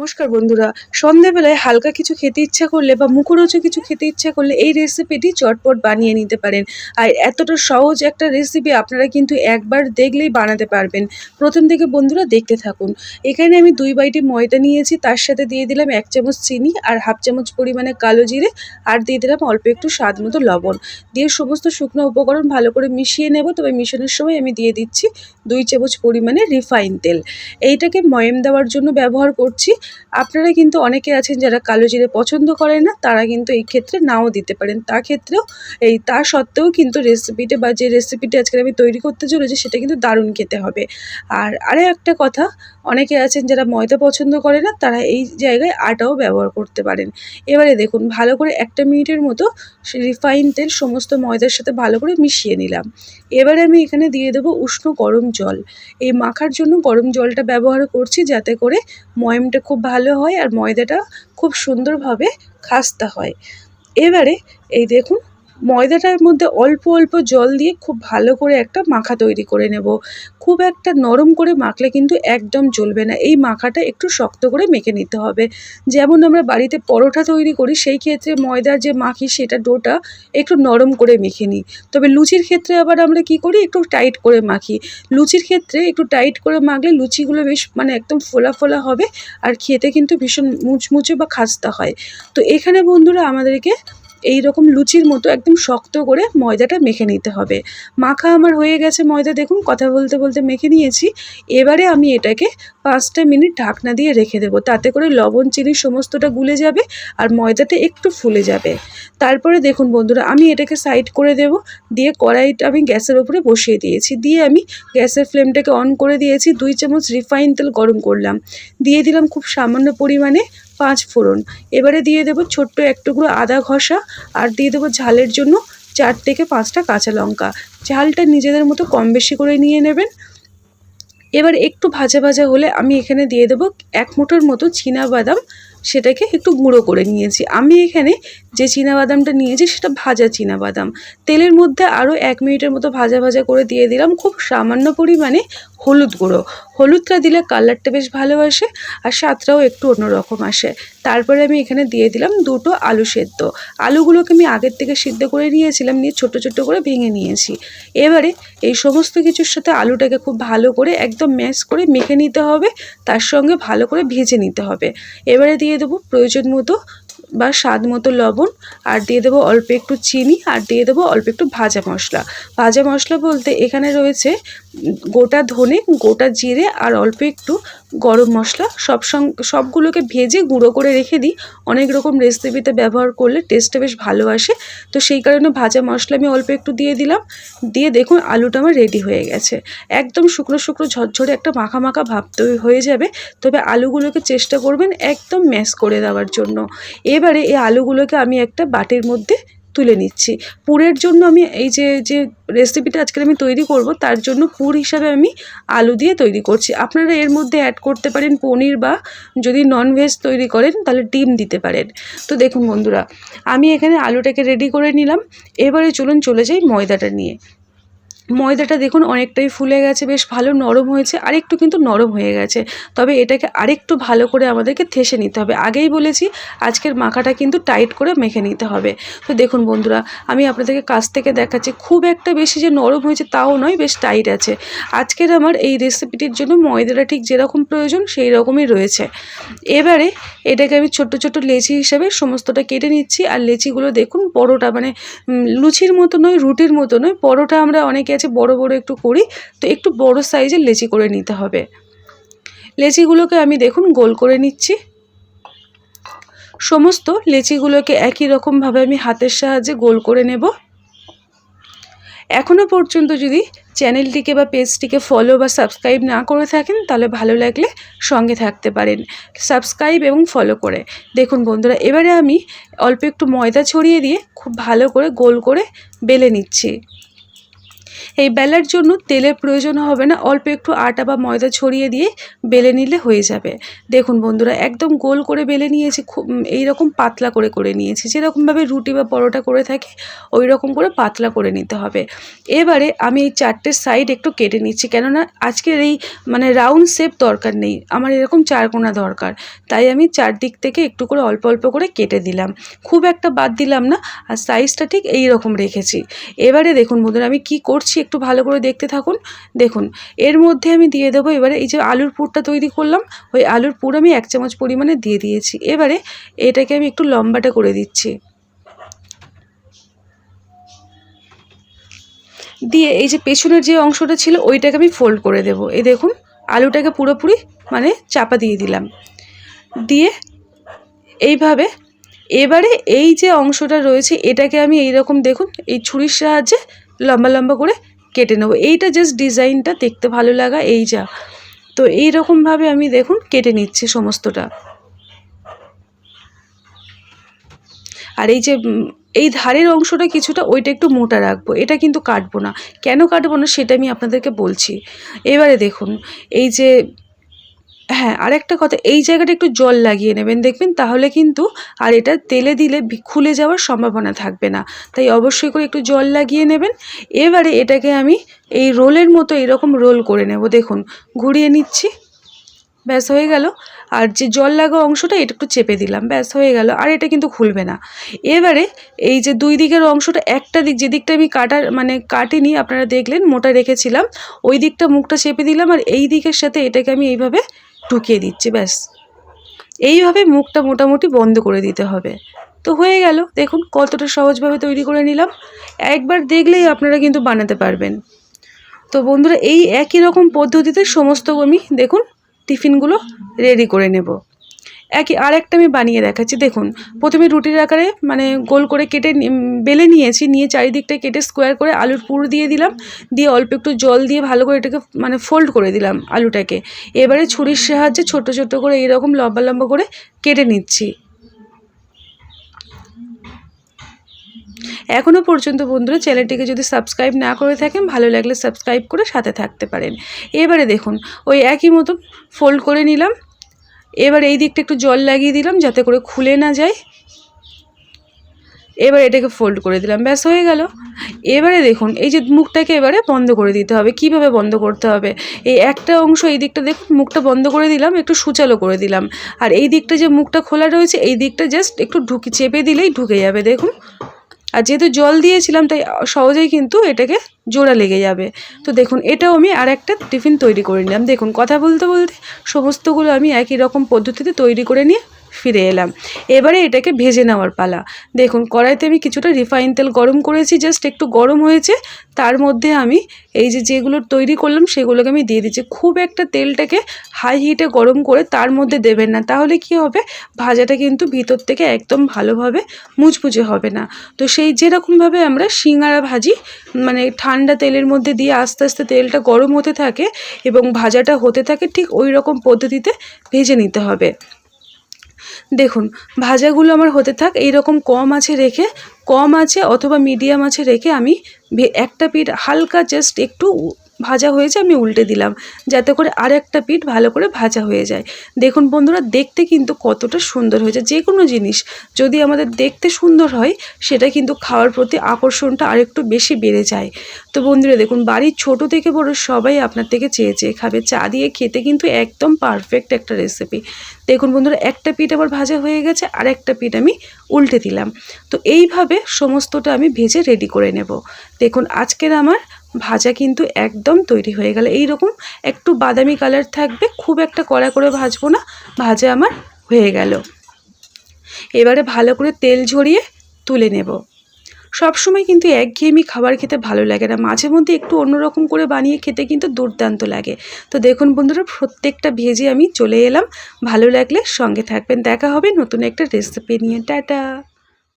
নমস্কার বন্ধুরা। সন্ধেবেলায় হালকা কিছু খেতে ইচ্ছা করলে বা মুখরোচক কিছু খেতে ইচ্ছা করলে এই রেসিপিটি চটপট বানিয়ে নিতে পারেন। আর এতটা সহজ একটা রেসিপি আপনারা কিন্তু একবার দেখলেই বানাতে পারবেন। প্রথম থেকে বন্ধুরা দেখতে থাকুন। এখানে আমি দুই বাইটি ময়দা নিয়েছি, তার সাথে দিয়ে দিলাম এক চামচ চিনি আর হাফ চামচ পরিমাণে কালো জিরে আর দিয়ে দিলাম অল্প একটু স্বাদ মতো লবণ। দিয়ে সমস্ত শুকনো উপকরণ ভালো করে মিশিয়ে নেব। তবে মিশানোর সময় আমি দিয়ে দিচ্ছি দুই চামচ পরিমাণে রিফাইন তেল। এইটাকে ময়েম দেওয়ার জন্য ব্যবহার করছি। আপনারা কিন্তু অনেকে আছেন যারা কালো জিরে পছন্দ করে না, তারা কিন্তু এই ক্ষেত্রে নাও দিতে পারেন। তা ক্ষেত্রেও এই, তা সত্ত্বেও কিন্তু রেসিপিটা বা যে রেসিপিটা আজকে আমি তৈরি করতে চলেছি, সেটা কিন্তু দারুণ খেতে হবে। আর আরে একটা কথা অনেকে আছেন যারা ময়দা পছন্দ করে না, তারা এই জায়গায় আটাও ব্যবহার করতে পারেন। এবারে দেখুন, ভালো করে একটা মিনিটের মতো রিফাইন তেল সমস্ত ময়দার সাথে ভালো করে মিশিয়ে নিলাম। এবারে আমি এখানে দিয়ে দেবো উষ্ণ গরম জল। এই মাখার জন্য গরম জলটা ব্যবহার করছি যাতে করে ময়মটা খুব ভালো হয় আর ময়দাটা খুব সুন্দরভাবে খাস্তা হয়। এবারে এই দেখুন ময়দাটার মধ্যে অল্প অল্প জল দিয়ে খুব ভালো করে একটা মাখা তৈরি করে নেব। খুব একটা নরম করে মাখলে কিন্তু একদম চলবে না। এই মাখাটা একটু শক্ত করে মেখে নিতে হবে। যেমন আমরা বাড়িতে পরোটা তৈরি করি, সেই ক্ষেত্রে ময়দার যে মাখি সেটা ডোটা একটু নরম করে মেখে নিই। তবে লুচির ক্ষেত্রে আবার আমরা কি করি, একটু টাইট করে মাখি। লুচির ক্ষেত্রে একটু টাইট করে মাখলে লুচিগুলো বেশ মানে একদম ফোলা ফোলা হবে আর খেতে কিন্তু ভীষণ মুচমুচে বা খাস্তা হয়। তো এখানে বন্ধুরা আমাদেরকে এই রকম লুচির মতো একদম শক্ত করে ময়দাটা মেখে নিতে হবে। মাখা আমার হয়ে গেছে ময়দা, দেখুন, কথা বলতে বলতে মেখে নিয়েছি। এবারে আমি এটাকে পাঁচটা মিনিট ঢাকনা দিয়ে রেখে দেবো। তাতে করে লবণ, চিনি সমস্তটা গুলে যাবে আর ময়দাটা একটু ফুলে যাবে। তারপরে দেখুন বন্ধুরা, আমি এটাকে সাইড করে দেব। দিয়ে কড়াইটা আমি গ্যাসের উপরে বসিয়ে দিয়েছি। দিয়ে আমি গ্যাসের ফ্লেমটাকে অন করে দিয়েছি। দুই চামচ রিফাইন তেল গরম করলাম। দিয়ে দিলাম খুব সামান্য পরিমাণে পাঁচ ফোড়ন। এবারে দিয়ে দেবো ছোট্ট এক টুকরো আদা ঘষা আর দিয়ে দেবো ঝালের জন্য চার থেকে পাঁচটা কাঁচা লঙ্কা। ঝালটা নিজেদের মতো কম বেশি করে নিয়ে নেবেন। এবার একটু ভাজা ভাজা হলে আমি এখানে দিয়ে দেবো এক মুঠোর মতো বাদাম, সেটাকে একটু গুঁড়ো করে নিয়েছি। আমি এখানে যে বাদামটা নিয়েছি সেটা ভাজা বাদাম তেলের মধ্যে আরও এক মিনিটের মতো ভাজা ভাজা করে দিয়ে দিলাম খুব সামান্য পরিমাণে হলুদ গুঁড়ো। হলুদটা দিলে কালারটা বেশ ভালো আসে আর স্বাদটাও একটু অন্যরকম আসে। তারপরে আমি এখানে দিয়ে দিলাম দুটো আলু সেদ্ধ। আলুগুলোকে আমি আগের থেকে সিদ্ধ করে নিয়েছিলাম, নিয়ে ছোট ছোট করে ভেঙে নিয়েছি। এবারে এই সমস্ত কিছুর সাথে আলুটাকে খুব ভালো করে একদম ম্যাশ করে মেখে নিতে হবে, তার সঙ্গে ভালো করে ভেজে নিতে হবে। এবারে দিয়ে দেবো প্রয়োজন মতো বা স্বাদ মতো লবণ, আর দিয়ে দেবো অল্প একটু চিনি, আর দিয়ে দেবো অল্প একটু ভাজা মশলা। ভাজা মশলা বলতে এখানে রয়েছে গোটা ধনে, গোটা জিরে, আর অল্প একটু গরম মশলা, সব সবগুলোকে ভেজে গুঁড়ো করে রেখে দিই। অনেক রকম রেসিপিতে ব্যবহার করলে টেস্টটা বেশ ভালো আসে। তো সেই কারণে ভাজা মশলা আমি অল্প একটু দিয়ে দিলাম। দিয়ে দেখুন আলুটা আমার রেডি হয়ে গেছে। একদম শুকনো শুকনো ঝরঝরে একটা মাখা মাখা ভাব হয়ে যাবে। তবে আলুগুলোকে চেষ্টা করবেন একদম ম্যাশ করে দেওয়ার জন্য। এবারে এই আলুগুলোকে আমি একটা বাটির মধ্যে তুলে নিচ্ছি। পুরের জন্য আমি এই যে যে রেসিপিটা আজকে আমি তৈরি করব, তার জন্য পুর হিসাবে আমি আলু দিয়ে তৈরি করছি। আপনারা এর মধ্যে অ্যাড করতে পারেন পনির বা যদি ননভেজ তৈরি করেন, তাহলে ডিম দিতে পারেন। তো দেখুন বন্ধুরা, আমি এখানে আলুটাকে রেডি করে নিলাম। এবারে চলুন চলে যাই ময়দাটা নিয়ে। ময়দাটা দেখুন অনেকটাই ফুলে গেছে, বেশ ভালো নরম হয়েছে, আরেকটু কিন্তু নরম হয়ে গেছে। তবে এটাকে আরেকটু ভালো করে আমাদেরকে থেসে নিতে হবে। আগেই বলেছি, আজকের মাখাটা কিন্তু টাইট করে মেখে নিতে হবে। তো দেখুন বন্ধুরা, আমি আপনাদেরকে কাছ থেকে দেখাচ্ছি, খুব একটা বেশি যে নরম হয়েছে তাও নয়, বেশ টাইট আছে। আজকের আমার এই রেসিপিটির জন্য ময়দাটা ঠিক যেরকম প্রয়োজন, সেই রকমই রয়েছে। এবারে এটাকে আমি ছোট্ট ছোট্ট লেচি হিসেবে সমস্তটা কেটে নিচ্ছি। আর লেচিগুলো দেখুন বড়োটা মানে লুচির মতো নয়, রুটির মতো নয়। পরোটা আমরা অনেকে আছে বড় বড় একটু করি, তো একটু বড় সাইজের লেচি করে নিতে হবে। লেচিগুলোকে আমি দেখুন, গোল করে নিচ্ছি। সমস্ত লেচিগুলোকে একই রকমভাবে আমি হাতের সাহায্যে গোল করে নেব। এখনও পর্যন্ত যদি চ্যানেলটিকে বা পেজটিকে ফলো বা সাবস্ক্রাইব না করে থাকেন, তাহলে ভালো লাগলে সঙ্গে থাকতে পারেন। সাবস্ক্রাইব এবং ফলো করে। দেখুন বন্ধুরা, এবারে আমি অল্প একটু ময়দা ছড়িয়ে দিয়ে খুব ভালো করে গোল করে বেলে নিচ্ছি। এই বেলার জন্য তেলের প্রয়োজন হবে না, অল্প একটু আটা বা ময়দা ছড়িয়ে দিয়ে বেলে নিলে হয়ে যাবে। দেখুন বন্ধুরা, একদম গোল করে বেলে নিয়েছি, খুব এইরকম পাতলা করে করে নিয়েছি। যেরকমভাবে রুটি বা পরোটা করে থাকি ওই রকম করে পাতলা করে নিতে হবে। এবারে আমি এই চারটে সাইড একটু কেটে নিচ্ছি, কেননা আজকের এই মানে রাউন্ড শেপ দরকার নেই, আমার এরকম চারকোনা দরকার। তাই আমি চারদিক থেকে একটু করে অল্প অল্প করে কেটে দিলাম। খুব একটা বাদ দিলাম না, আর সাইজটা ঠিক এই রকম রেখেছি। এবারে দেখুন বন্ধুরা, আমি কি করছি একটু ভালো করে দেখতে থাকুন। দেখুন, এর মধ্যে আমি দিয়ে দেবো এবারে এই যে আলুর পুরটা তৈরি করলাম, ওই আলুর পুর আমি এক চামচ পরিমাণে দিয়ে দিয়েছি। এবারে এটাকে আমি একটু লম্বাটা করে দিচ্ছি। দিয়ে এই যে পেছনের যে অংশটা ছিল, ওইটাকে আমি ফোল্ড করে দেব। এই দেখুন, আলুটাকে পুরোপুরি মানে চাপা দিয়ে দিলাম। দিয়ে এইভাবে এবারে এই যে অংশটা রয়েছে, এটাকে আমি এই রকম দেখুন, এই ছুরির সাহায্যে লম্বা লম্বা করে কেটে নেব। এইটা জাস্ট ডিজাইনটা দেখতে ভালো লাগা, এই যা। তো এই রকমভাবে আমি দেখুন কেটে নিচ্ছি সমস্তটা। আর এই যে এই ধারের অংশটা কিছুটা ওইটা একটু মোটা রাখব। এটা কিন্তু কাটবো না। কেন কাটবো না সেটা আমি আপনাদেরকে বলছি। এবারে দেখুন, এই যে হ্যাঁ আর একটা কথা, এই জায়গাটা একটু জল লাগিয়ে নেবেন। দেখবেন তাহলে কিন্তু আর এটা তেলে দিলে খুলে যাওয়ার সম্ভাবনা থাকবে না। তাই অবশ্যই করে একটু জল লাগিয়ে নেবেন। এবারে এটাকে আমি এই রোলের মতো এরকম রোল করে নেব। দেখুন, ঘুরিয়ে নিচ্ছি। ব্যাস, হয়ে গেল। আর যে জল লাগা অংশটা, এটা একটু চেপে দিলাম। ব্যাস, হয়ে গেল। আর এটা কিন্তু খুলবে না। এবারে এই যে দুই দিকের অংশটা, একটা দিক, যে দিকটা আমি কাটার মানে কাটিনি, আপনারা দেখলেন, মোটা রেখেছিলাম, ওই দিকটা মুখটা চেপে দিলাম। আর এই দিকের সাথে এটাকে আমি এইভাবে ঢুকিয়ে দিচ্ছি, ব্যাস। এইভাবে মুখটা মোটামুটি বন্ধ করে দিতে হবে। তো হয়ে গেল, দেখুন কতটা সহজভাবে তৈরি করে নিলাম। একবার দেখলেই আপনারা কিন্তু বানাতে পারবেন। তো বন্ধুরা, এই একই রকম পদ্ধতিতে সমস্ত আমি, দেখুন, টিফিনগুলো রেডি করে নেব। একই আর একটা আমি বানিয়ে দেখাচ্ছি। দেখুন, প্রথমে রুটির আকারে মানে গোল করে কেটে বেলে নিয়েছি, নিয়ে চারিদিকটা কেটে স্কোয়ার করে আলুর পুর দিয়ে দিলাম। দিয়ে অল্প একটু জল দিয়ে ভালো করে এটাকে মানে ফোল্ড করে দিলাম আলুটাকে। এবারে ছুরির সাহায্যে ছোট ছোট করে এরকম লম্বা লম্বা করে কেটে নিচ্ছি। এখনও পর্যন্ত বন্ধুরা চ্যানেলটিকে যদি সাবস্ক্রাইব না করে থাকেন, ভালো লাগলে সাবস্ক্রাইব করে সাথে থাকতে পারেন। এবারে দেখুন, ওই একই মতো ফোল্ড করে নিলাম। এবার এই দিকটা একটু জল লাগিয়ে দিলাম যাতে করে খুলে না যায়। এবার এটাকে ফোল্ড করে দিলাম, ব্যাস হয়ে গেল। এবারে দেখুন, এই যে মুখটাকে এবারে বন্ধ করে দিতে হবে। কীভাবে বন্ধ করতে হবে? এই একটা অংশ এই দিকটা দেখুন, মুখটা বন্ধ করে দিলাম, একটু সুচালো করে দিলাম। আর এই দিকটা যে মুখটা খোলা রয়েছে, এই দিকটা জাস্ট একটু ঢুকে, চেপে দিলেই ঢুকে যাবে, দেখুন। আর যেহেতু জল দিয়েছিলাম, তাই সহজেই কিন্তু এটাকে জোড়া লেগে যাবে। তো দেখুন, এটাও আমি আর একটা টিফিন তৈরি করে নিলাম। দেখুন, কথা বলতে বলতে সমস্তগুলো আমি একই রকম পদ্ধতিতে তৈরি করে নিয়ে ফিরে এলাম। এবারে এটাকে ভেজে নেওয়ার পালা। দেখুন, কড়াইতে আমি কিছুটা রিফাইন তেল গরম করেছি জাস্ট একটু গরম হয়েছে। তার মধ্যে আমি এই যে যেগুলো তৈরি করলাম, সেগুলোকে আমি দিয়ে দিচ্ছি। খুব একটা তেলটাকে হাই হিটে গরম করে তার মধ্যে দেবেন না। তাহলে কি হবে? ভাজাটা কিন্তু ভিতর থেকে একদম ভালোভাবে মুচমুচে হবে না। তো সেই যেরকমভাবে আমরা সিঙ্গারা ভাজি মানে ঠান্ডা তেলের মধ্যে দিয়ে আস্তে আস্তে তেলটা গরম হতে থাকে এবং ভাজাটা হতে থাকে, ঠিক ওই রকম পদ্ধতিতে ভেজে নিতে হবে। দেখুন, ভাজাগুলো আমার হতে থাক এই রকম কম আছে রেখে, কম আছে অথবা মিডিয়াম আছে রেখে আমি একটা পিঠ হালকা জাস্ট একটু ভাজা হয়েছে, আমি উল্টে দিলাম। যাতে করে আর একটা পিঠ ভালো করে ভাজা হয়ে যায়। দেখুন বন্ধুরা, দেখতে কিন্তু কতটা সুন্দর হয়েছে। যে কোনো জিনিস যদি আমাদের দেখতে সুন্দর হয়, সেটা কিন্তু খাওয়ার প্রতি আকর্ষণটা আরেকটু বেশি বেড়ে যায়। তো বন্ধুরা, দেখুন, বাড়ির ছোট থেকে বড় সবাই আপনার থেকে চেয়ে চেয়ে খাবে। চা দিয়ে খেতে কিন্তু একদম পারফেক্ট একটা রেসিপি দেখুন বন্ধুরা, একটা পিঠ আবার ভাজা হয়ে গেছে আর একটা পিঠ আমি উল্টে দিলাম। তো এইভাবে সমস্তটা আমি ভেজে রেডি করে নেব। দেখুন, আজকের আমার ভাজা কিন্তু একদম তৈরি হয়ে গেল। এই রকম একটু বাদামি কালার থাকবে, খুব একটা কড়া করে ভাজবো না, ভাজা আমার হয়ে গেল। এবারে ভালো করে তেল ঝরিয়ে তুলে নেব। সবসময় কিন্তু একঘেয়েমি খাবার খেতে ভালো লাগে না। মাঝে মধ্যে একটু অন্যরকম করে বানিয়ে খেতে কিন্তু দুর্দান্ত লাগে। তো দেখুন বন্ধুরা, প্রত্যেকটা ভেজে আমি চলে এলাম। ভালো লাগলে সঙ্গে থাকবেন। দেখা হবে নতুন একটা রেসিপি নিয়ে। টাটা!